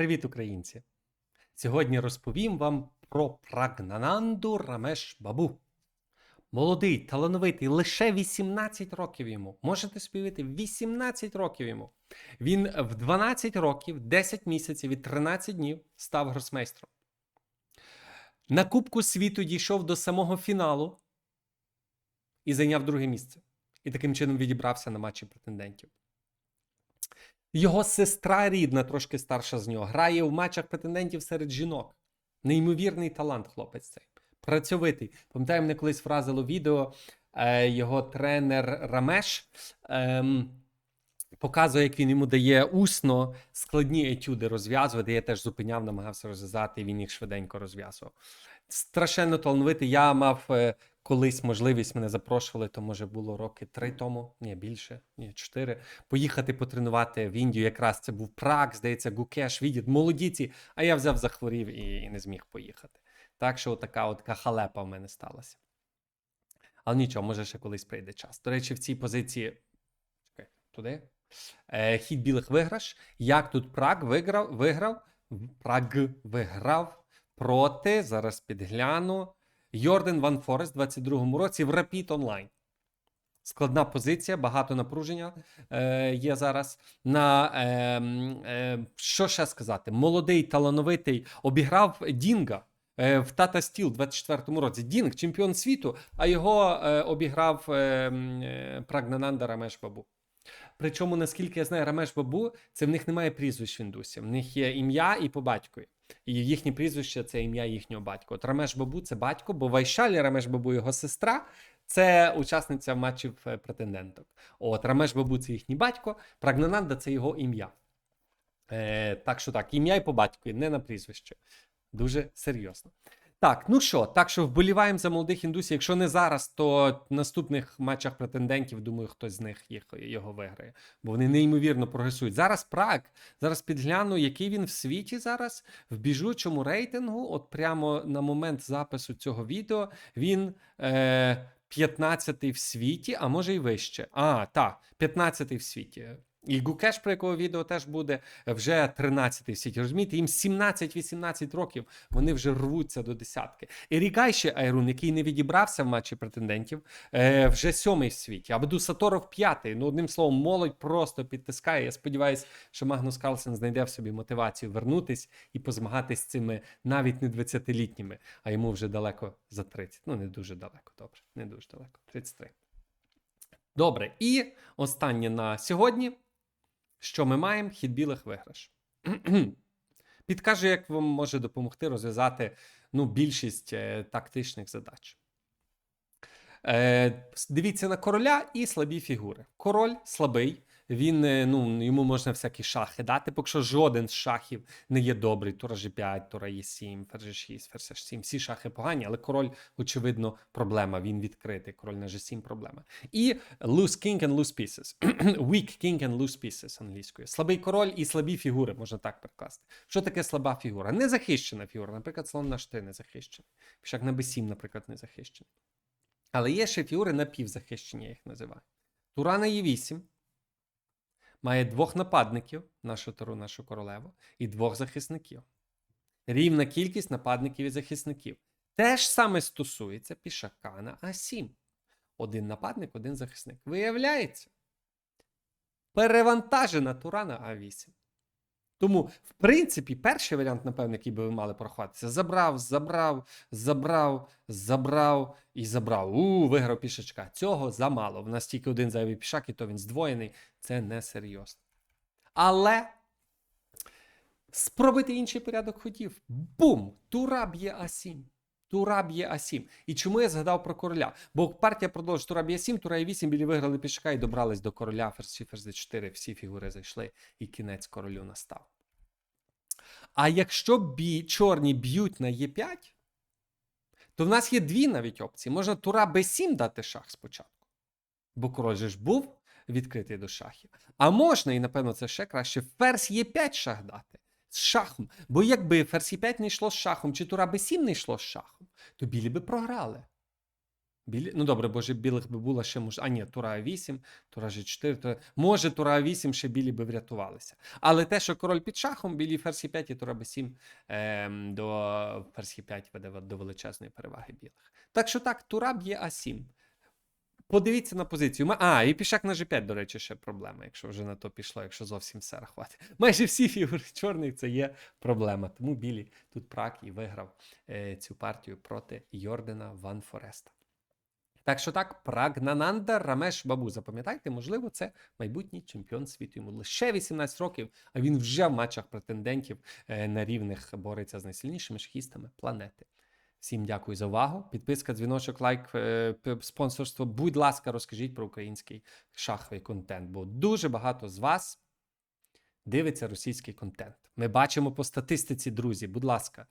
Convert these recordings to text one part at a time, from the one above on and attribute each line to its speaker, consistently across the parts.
Speaker 1: Привіт, українці! Сьогодні розповім вам про Прагнананду Рамеш Бабу. Молодий, талановитий, лише 18 років йому. Можете співати 18 років йому. Він в 12 років, 10 місяців і 13 днів став гросмейстром. На Кубку світу дійшов до самого фіналу і зайняв друге місце. І таким чином відібрався на матчі претендентів. Його сестра рідна, трошки старша з нього, грає в матчах претендентів серед жінок. Неймовірний талант, хлопець цей. Працьовитий. Пам'ятаю, мене колись вразило відео. Е, його тренер Рамеш ем, показує, як він йому дає усно складні етюди розв'язувати. Я теж зупиняв, намагався розв'язати, він їх швиденько розв'язував. Страшенно талановитий. Я мав е, колись можливість, мене запрошували, то може було роки три тому, ні, більше, ні, чотири. Поїхати потренувати в Індію. Якраз це був Праг, здається, Гукеш, Відіт, молодіці. А я взяв, захворів і, і не зміг поїхати. Так що така от халепа в мене сталася. Але нічого, може ще колись прийде час. До речі, в цій позиції. Чекай, туди. Е, хід білих виграш. Як тут Праг виграв, виграв? Праг виграв проти. Зараз підгляну. Йорден Ван Форест в 22-му році в Rapid онлайн. Складна позиція, багато напруження е, є зараз. На е, е, що ще сказати? Молодий, талановитий, обіграв Дінга е, в Тата Стіл в 24-му році. Дінг, чемпіон світу, а його е, обіграв е, е, Прагнананда Рамеш Бабу. Причому, наскільки я знаю, Рамеш Бабу, це в них немає прізвищ в індусі. В них є ім'я і по батькові. І їхнє прізвище це ім'я їхнього батька. От Рамеш Бабу це батько, бо Вайшалі Рамеш Бабу його сестра. Це учасниця матчів е, претенденток. От Рамеш Бабу це їхній батько, Прагнананда це його ім'я. Е, так що так, ім'я і по батькові, не на прізвище. Дуже серйозно. Так, ну що, так що вболіваємо за молодих індусів. Якщо не зараз, то в наступних матчах претендентів, думаю, хтось з них їх, його виграє. Бо вони неймовірно прогресують. Зараз Праг, зараз підгляну, який він в світі зараз в біжучому рейтингу. От прямо на момент запису цього відео він е, 15-й в світі, а може й вище. А, так, 15-й в світі. І Гукеш, про якого відео теж буде, вже 13-й в світі. Розумієте, їм 17-18 років вони вже рвуться до десятки. Ерігай ще Айрун, який не відібрався в матчі претендентів, е, вже сьомий в світі. Абду Саторов п'ятий. Ну, одним словом, молодь просто підтискає. Я сподіваюся, що Магнус Карлсен знайде в собі мотивацію вернутись і позмагатись з цими навіть не 20-літніми, а йому вже далеко за 30. Ну, не дуже далеко, добре, не дуже далеко. 33. Добре, і останнє на сьогодні. Що ми маємо? Хід білих виграш. Підкажу, як вам може допомогти розв'язати ну, більшість е, тактичних задач. Е, дивіться на короля і слабі фігури. Король слабий, він, е, ну, йому можна всякі шахи дати, поки що жоден з шахів не є добрий. Тура G5, Тура Е7, ферзь 6, ферзь 7. Всі шахи погані, але король, очевидно, проблема. Він відкритий. Король на G7 проблема. І loose king and loose pieces. Weak king and loose pieces англійською. Слабий король і слабі фігури, можна так перекласти. Що таке слаба фігура? Незахищена фігура. Наприклад, слон на H3 не захищений. Пішак на B7, наприклад, не захищений. Але є ще фігури напівзахищені, я їх називаю. Тура на Е8 має двох нападників, нашу тару, нашу королеву, і двох захисників. Рівна кількість нападників і захисників. Те ж саме стосується пішака на А7. Один нападник, один захисник. Виявляється, перевантажена тура на А8. Тому, в принципі, перший варіант, напевно, який би ви мали порахуватися, забрав, забрав, забрав, забрав і забрав. У, виграв пішачка. Цього замало. В нас тільки один зайвий пішак, і то він здвоєний. Це несерйозно. Але спробуйте інший порядок ходів. Бум! Тура б'є А7. Тура б'є А7. І чому я згадав про короля? Бо партія продовжує Тура б'є 7, Тура Е8, білі виграли пішака і добрались до короля, ферзь, ферзь 4, всі фігури зайшли, і кінець королю настав. А якщо бі, чорні б'ють на Е5, то в нас є дві навіть опції. Можна Тура Б7 дати шах спочатку. Бо король же ж був відкритий до шахів. А можна, і напевно це ще краще, ферзь Е5 шах дати з шахом. Бо якби ферзь Е5 не йшло з шахом, чи Тура Б7 не йшло з шахом, то білі би програли. Білі... Ну добре, бо ж білих би було ще може. А ні, тура 8, тура G4. Тура... Може, тура 8 ще білі би врятувалися. Але те, що король під шахом, білі ферзь 5 і тура Б7 ем, до ферзь 5 веде до величезної переваги білих. Так що так, тура б'є А7. Подивіться на позицію. А, і пішак на G5, до речі, ще проблема, якщо вже на то пішло, якщо зовсім все рахувати. Майже всі фігури чорних це є проблема. Тому білі тут прак і виграв е, цю партію проти Йордена Ван Фореста. Так що так, Прагнананда Рамеш Бабу. Запам'ятайте, можливо, це майбутній чемпіон світу. Йому лише 18 років, а він вже в матчах претендентів е, на рівних бореться з найсильнішими шахістами планети. Всім дякую за увагу. Підписка, дзвіночок, лайк, е, спонсорство. Будь ласка, розкажіть про український шаховий контент, бо дуже багато з вас дивиться російський контент. Ми бачимо по статистиці, друзі. Будь ласка,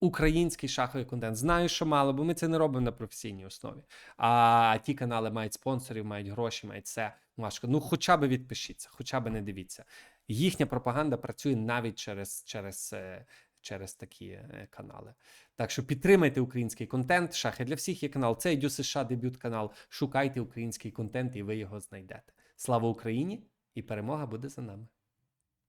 Speaker 1: український шаховий контент. Знаю, що мало, бо ми це не робимо на професійній основі. А ті канали мають спонсорів, мають гроші, мають все. Важко. Ну, хоча б відпишіться, хоча б не дивіться. Їхня пропаганда працює навіть через, через, е, через такі е, канали. Так що підтримайте український контент. Шахи для всіх є канал. Це Дю США дебют канал. Шукайте український контент, і ви його знайдете. Слава Україні! І перемога буде за нами.